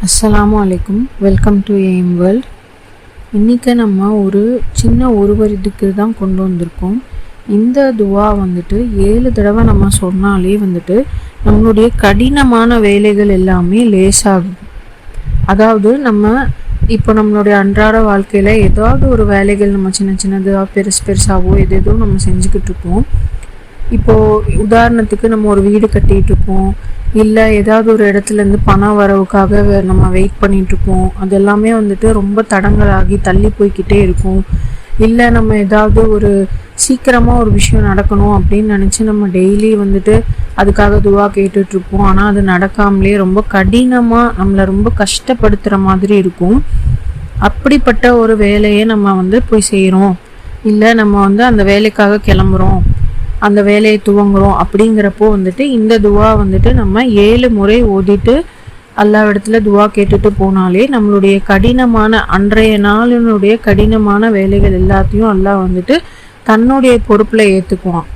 அஸ்லாம் அலைக்கும் welcome to aim world இன்றைக்கி நம்ம ஒரு சின்ன ஒருவருக்கு தான் கொண்டு வந்திருக்கோம். இந்த துவா வந்துட்டு ஏழு தடவை நம்ம சொன்னாலே வந்துட்டு நம்மளுடைய கடினமான வேலைகள் எல்லாமே லேசாகும் அதாவது நம்ம இப்போ நம்மளுடைய அன்றாட வாழ்க்கையில் ஏதாவது ஒரு வேலைகள் நம்ம சின்ன சின்னதாக பெருசு பெருசாகவோ எது எதோ நம்ம செஞ்சுக்கிட்டு இருப்போம் இப்போது உதாரணத்துக்கு நம்ம ஒரு வீடு கட்டிகிட்டுருக்கோம் இல்லை ஏதாவது ஒரு இடத்துலேருந்து பண வரவுக்காக நம்ம வெயிட் பண்ணிகிட்ருப்போம் இருப்போம் அது எல்லாமே வந்துட்டு ரொம்ப தடங்கலாகி தள்ளி போய்கிட்டே இருக்கும். இல்லை நம்ம ஏதாவது ஒரு சீக்கிரமாக ஒரு விஷயம் நடக்கணும் அப்படின்னு நினச்சி நம்ம டெய்லி வந்துட்டு அதுக்காக துவா கேட்டுட்ருப்போம் ஆனால் அது நடக்காமலே ரொம்ப கடினமாக நம்மளை ரொம்ப கஷ்டப்படுத்துகிற மாதிரி இருக்கும். அப்படிப்பட்ட ஒரு வேலையை நம்ம வந்து போய் செய்கிறோம் இல்லை நம்ம வந்து அந்த வேலைக்காக கிளம்புறோம். அந்த வேலையை துவங்குறோம் அப்படிங்கிறப்போ வந்துட்டு இந்த துவா வந்துட்டு நம்ம ஏழு முறை ஓதிட்டு எல்லா இடத்துல துவா கேட்டுட்டு போனாலே நம்மளுடைய கடினமான அன்றைய நாளினுடைய கடினமான வேலைகள் எல்லாத்தையும் எல்லாம் வந்துட்டு தன்னுடைய பொறுப்பில் ஏற்றுக்குவான்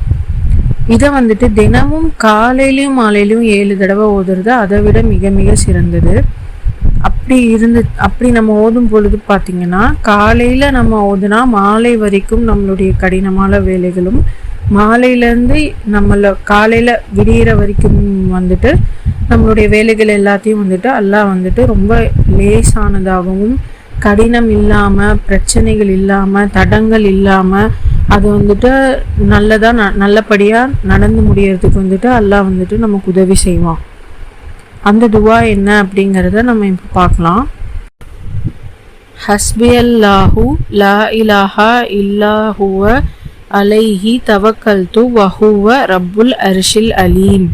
இதை வந்துட்டு தினமும் காலையிலையும் மாலையிலையும் ஏழு தடவை ஓதுறது அதை விட மிக மிக சிறந்தது. அப்படி இருந்து அப்படி நம்ம ஓதும் பொழுது பார்த்தீங்கன்னா காலையில் நம்ம ஓதுனா மாலை வரைக்கும் நம்மளுடைய கடினமான வேலைகளும் மாலையிலேருந்து நம்மளை காலையில் விடியிற வரைக்கும் வந்துட்டு நம்மளுடைய வேலைகள் எல்லாத்தையும் வந்துட்டு அல்லாஹ் வந்துட்டு ரொம்ப லேசானதாகவும் கடினம் இல்லாமல் பிரச்சனைகள் இல்லாமல் தடங்கள் இல்லாமல் அது வந்துட்டு நல்லதாக ந நல்லபடியாக நடந்து முடியறதுக்கு வந்துட்டு எல்லாம் வந்துட்டு நமக்கு உதவி செய்வான். அந்த துவா என்ன அப்படிங்கிறத நம்ம இப்போ பார்க்கலாம். ஹஸ்பியல்லாஹு லா இலாஹா இல்லாஹுவ அலைஹி அலைஹி தவக்கல்து வஹுவ ரப்புல் அர்ஷில் அலீம்.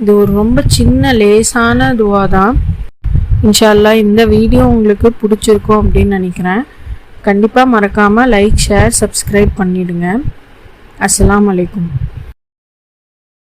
இது ஒரு ரொம்ப சின்ன லேசான துவா தான். இன்ஷா அல்லாஹ் இந்த வீடியோ உங்களுக்கு பிடிச்சிருக்கும் அப்படின்னு நினைக்கிறேன். கண்டிப்பாக மறக்காமல் லைக் ஷேர் சப்ஸ்கிரைப் பண்ணிடுங்க. அஸ்லாம் அலைக்கும்.